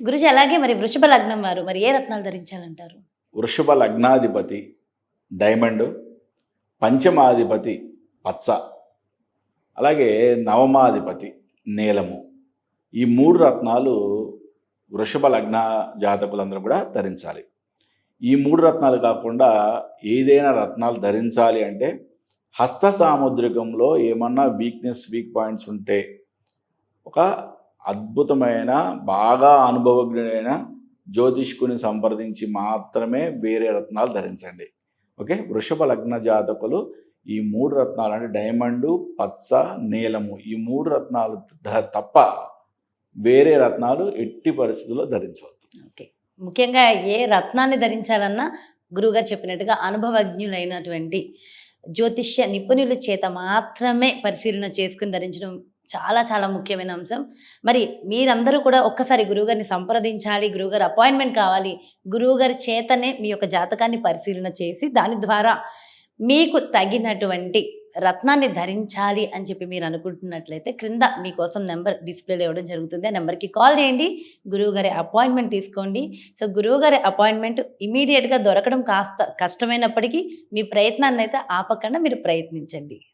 గురుజీ అలాగే మరి వృషభ లగ్నం వారు మరి ఏ రత్నాలు ధరించాలంటారు? వృషభ లగ్నాధిపతి డైమండ్ పంచమాధిపతి పచ్చ అలాగే నవమాధిపతి నీలము. ఈ మూడు రత్నాలు వృషభ లగ్న జాతకులందరూ కూడా ధరించాలి. ఈ మూడు రత్నాలు కాకుండా ఏదైనా రత్నాలు ధరించాలి అంటే హస్త సాముద్రికంలో ఏమన్నా వీక్నెస్ వీక్ పాయింట్స్ ఉంటే ఒక అద్భుతమైన బాగా అనుభవజ్ఞుడైన జ్యోతిష్కుని సంప్రదించి మాత్రమే వేరే రత్నాలు ధరించండి. ఓకే? వృషభ లగ్న జాతకులు ఈ మూడు రత్నాలు అంటే డైమండు పచ్చ నీలము ఈ మూడు రత్నాలు తప్ప వేరే రత్నాలు ఎట్టి పరిస్థితుల్లో ధరించవద్దు. ఓకే. ముఖ్యంగా ఏ రత్నాన్ని ధరించాలన్నా గురువుగారు చెప్పినట్టుగా అనుభవజ్ఞులైనటువంటి జ్యోతిష్య నిపుణుల చేత మాత్రమే పరిశీలన చేసుకుని ధరించడం చాలా చాలా ముఖ్యమైన అంశం. మరి మీరందరూ కూడా ఒక్కసారి గురువుగారిని సంప్రదించాలి గురువుగారు అపాయింట్మెంట్ కావాలి గురువుగారి చేతనే మీ యొక్క జాతకాన్ని పరిశీలన చేసి దాని ద్వారా మీకు తగినటువంటి రత్నాన్ని ధరించాలి అని చెప్పి మీరు అనుకుంటున్నట్లయితే క్రింద మీకోసం నెంబర్ డిస్ప్లేలో ఇవ్వడం జరుగుతుంది. ఆ నెంబర్కి కాల్ చేయండి గురువుగారి అపాయింట్మెంట్ తీసుకోండి. సో గురువుగారి అపాయింట్మెంట్ ఇమీడియట్గా దొరకడం కాస్త కష్టమైనప్పటికీ మీ ప్రయత్నాన్ని అయితే ఆపకుండా మీరు ప్రయత్నించండి.